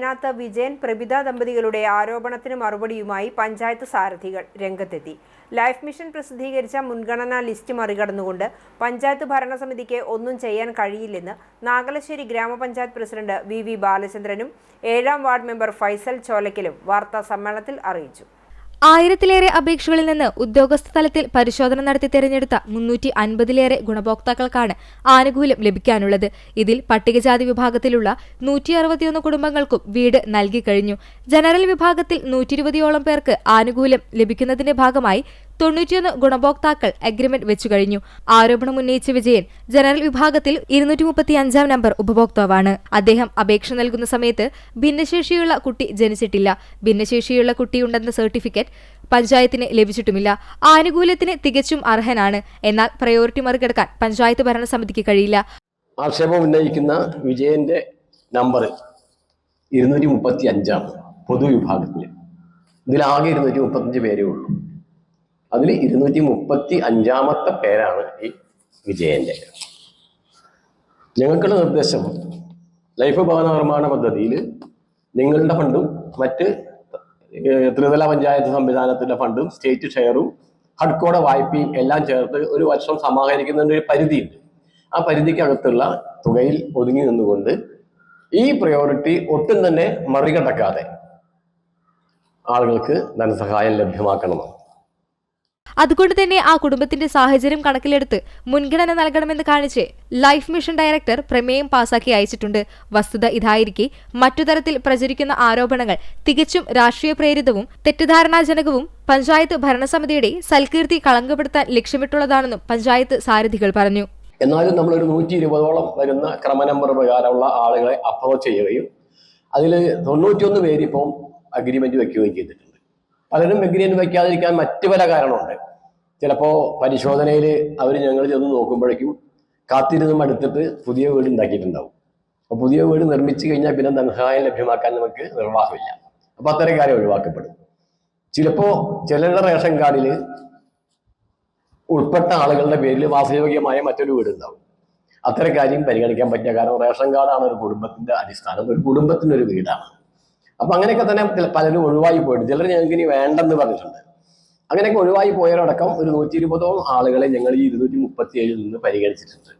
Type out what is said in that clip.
ഇതിനകത്ത് വിജയൻ പ്രഭിത ദമ്പതികളുടെ ആരോപണത്തിന് മറുപടിയുമായി പഞ്ചായത്ത് സാരഥികൾ രംഗത്തെത്തി. ലൈഫ് മിഷൻ പ്രസിദ്ധീകരിച്ച മുൻഗണനാ ലിസ്റ്റ് മറികടന്നുകൊണ്ട് പഞ്ചായത്ത് ഭരണസമിതിക്ക് ഒന്നും ചെയ്യാൻ കഴിയില്ലെന്ന് നാഗലശ്ശേരി ഗ്രാമപഞ്ചായത്ത് പ്രസിഡന്റ് വി വി ബാലചന്ദ്രനും ഏഴാം വാർഡ് മെമ്പർ ഫൈസൽ ചോലക്കലും വാർത്താ സമ്മേളനത്തിൽ അറിയിച്ചു. ആയിരത്തിലേറെ അപേക്ഷകളിൽ നിന്ന് ഉദ്യോഗസ്ഥ തലത്തിൽ പരിശോധന നടത്തി തെരഞ്ഞെടുത്ത മുന്നൂറ്റി അൻപതിലേറെ ഗുണഭോക്താക്കൾക്കാണ് ആനുകൂല്യം ലഭിക്കാനുള്ളത്. ഇതിൽ പട്ടികജാതി വിഭാഗത്തിലുള്ള നൂറ്റി അറുപത്തിയൊന്ന് കുടുംബങ്ങൾക്കും വീട് നൽകി കഴിഞ്ഞു. ജനറൽ വിഭാഗത്തിൽ നൂറ്റി ഇരുപതിയോളം പേർക്ക് ആനുകൂല്യം ലഭിക്കുന്നതിന്റെ ഭാഗമായി തൊണ്ണൂറ്റിയൊന്ന് ഗുണഭോക്താക്കൾ അഗ്രിമെന്റ് വെച്ചു കഴിഞ്ഞു. ആരോപണം ഉന്നയിച്ച വിജയൻ ജനറൽ വിഭാഗത്തിൽ ഇരുന്നൂറ്റി മുപ്പത്തി അഞ്ചാം നമ്പർ ഉപഭോക്താവാണ്. അദ്ദേഹം അപേക്ഷ നൽകുന്ന സമയത്ത് ഭിന്നശേഷിയുള്ള കുട്ടി ജനിച്ചിട്ടില്ല. ഭിന്നശേഷിയുള്ള കുട്ടിയുണ്ടെന്ന സർട്ടിഫിക്കറ്റ് പഞ്ചായത്തിന് ലഭിച്ചിട്ടുമില്ല. ആനുകൂല്യത്തിന് തികച്ചും അർഹനാണ്. എന്നാൽ പ്രയോറിറ്റി മറികടക്കാൻ പഞ്ചായത്ത് ഭരണസമിതിക്ക് കഴിയില്ല. ആക്ഷേപം ഉന്നയിക്കുന്ന വിജയന്റെ നമ്പർ ഇരുന്നൂറ്റി മുപ്പത്തി അഞ്ചാണ് പൊതുവിഭാഗത്തിൽ ഇതിലാകെ ഇരുന്നൂറ്റി മുപ്പത്തഞ്ച് പേരേ ഉള്ളൂ. അതിൽ ഇരുന്നൂറ്റി മുപ്പത്തി അഞ്ചാമത്തെ പേരാണ് ഈ വിജയന്റെ ഞങ്ങൾക്കുള്ള നിർദ്ദേശം ലൈഫ് ഭവന നിർമ്മാണ പദ്ധതിയിൽ നിങ്ങളുടെ ഫണ്ടും മറ്റ് ത്രിതല പഞ്ചായത്ത് സംവിധാനത്തിന്റെ ഫണ്ടും സ്റ്റേറ്റ് ഷെയറും ഹഡ്കോടെ വായ്പയും എല്ലാം ചേർത്ത് ഒരു വർഷം സമാഹരിക്കുന്നതിന്റെ ഒരു പരിധിയുണ്ട്. ആ പരിധിക്കകത്തുള്ള തുകയിൽ ഒതുങ്ങി നിന്നുകൊണ്ട് ഈ പ്രയോറിറ്റി ഒട്ടും തന്നെ മറികടക്കാതെ ആളുകൾക്ക് ധനസഹായം ലഭ്യമാക്കണമെന്ന്. അതുകൊണ്ട് തന്നെ ആ കുടുംബത്തിന്റെ സാഹചര്യം കണക്കിലെടുത്ത് മുൻഗണന നൽകണമെന്ന് കാണിച്ച് ലൈഫ് മിഷൻ ഡയറക്ടർ പ്രമേയം പാസാക്കി അയച്ചിട്ടുണ്ട്. വസ്തുത ഇതായിരിക്കെ മറ്റു തരത്തിൽ പ്രചരിക്കുന്ന ആരോപണങ്ങൾ തികച്ചും രാഷ്ട്രീയ പ്രേരിതവും തെറ്റിദ്ധാരണാജനകവും പഞ്ചായത്ത് ഭരണസമിതിയുടെ സൽകീർത്തി കളങ്കപ്പെടുത്താൻ ലക്ഷ്യമിട്ടുള്ളതാണെന്നും പഞ്ചായത്ത് സാരഥികൾ പറഞ്ഞു. എന്നാലും നമ്മൾ ഒരു നൂറ്റി ഇരുപതോളം വരുന്ന ക്രമ നമ്പർ പ്രകാരമുള്ള ആളുകളെ അപ്രോച്ച് ചെയ്യുകയും അതിൽ തൊണ്ണൂറ്റിയൊന്ന് പേര് ഇപ്പം അഗ്രിമെന്റ് വെക്കുകയും ചെയ്തിട്ടുണ്ട്. പലരും മെഗ്രേൻ വയ്ക്കാതിരിക്കാൻ മറ്റു പല കാരണമുണ്ട്. ചിലപ്പോൾ പരിശോധനയിൽ അവർ ഞങ്ങൾ ചെന്ന് നോക്കുമ്പോഴേക്കും കാത്തിരുന്ന് മടുത്തിട്ട് പുതിയ വീട് ഉണ്ടാക്കിയിട്ടുണ്ടാവും. അപ്പോൾ പുതിയ വീട് നിർമ്മിച്ചു കഴിഞ്ഞാൽ പിന്നെ ധനസഹായം ലഭ്യമാക്കാൻ നമുക്ക് നിർവാഹമില്ല. അപ്പോൾ അത്തരം കാര്യം ഒഴിവാക്കപ്പെടും. ചിലപ്പോൾ ചിലരുടെ റേഷൻ കാർഡിൽ ഉൾപ്പെട്ട ആളുകളുടെ പേരിൽ വാസയോഗ്യമായ മറ്റൊരു വീട് ഉണ്ടാവും. അത്തരം കാര്യം പരിഗണിക്കാൻ പറ്റിയ കാരണം റേഷൻ കാർഡാണ് ഒരു കുടുംബത്തിന്റെ അടിസ്ഥാനം. ഒരു കുടുംബത്തിന്റെ ഒരു വീടാണ്. അപ്പൊ അങ്ങനെയൊക്കെ തന്നെ പലരും ഒഴിവായി പോയിട്ടുണ്ട്. ചിലർ ഞങ്ങൾക്ക് ഇനി വേണ്ടെന്ന് പറഞ്ഞിട്ടുണ്ട്. അങ്ങനെയൊക്കെ ഒഴിവായി പോയവരടക്കം ഒരു നൂറ്റി ഇരുപതോളം ആളുകളെ ഞങ്ങൾ ഈ ഇരുന്നൂറ്റി മുപ്പത്തി ഏഴിൽ നിന്ന് പരിഗണിച്ചിട്ടുണ്ട്.